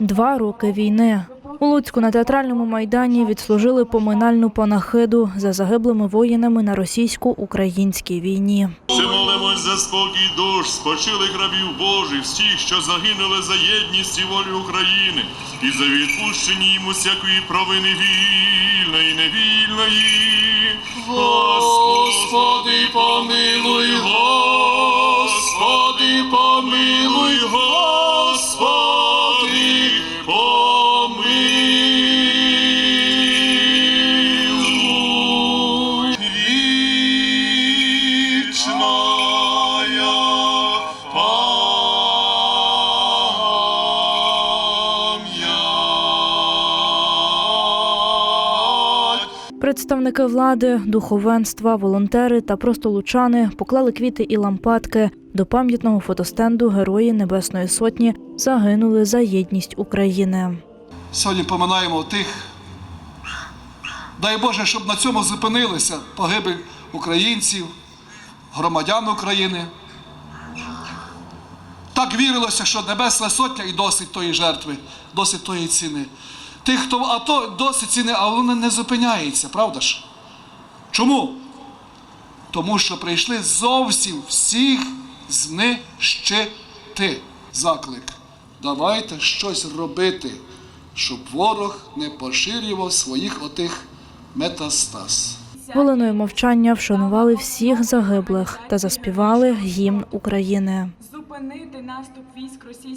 Два роки війни. У Луцьку на театральному майдані відслужили поминальну панахиду за загиблими воїнами на російсько-українській війні. Ще молимось за спокій душ, спочилих рабів Божих, всіх, що загинули за єдність і волю України, і за відпущення їм усякої провини вільної, невільної. Господи, помилуй, Господи, помилуй, Представники влади, духовенства, волонтери та просто лучани поклали квіти і лампадки до пам'ятного фотостенду Герої Небесної Сотні загинули за єдність України. Сьогодні поминаємо тих. Дай Боже, щоб на цьому зупинилися погибель українців, громадян України. Так вірилося, що Небесна Сотня і досить тої жертви, досить тої ціни. Тих, хто в АТО досить ціни, а воно не зупиняється, правда ж? Чому? Тому що прийшли зовсім всіх знищити. Заклик. Давайте щось робити, щоб ворог не поширював своїх отих метастаз. Хвилиною мовчання вшанували всіх загиблих та заспівали гімн України. зупинити наступ військ російської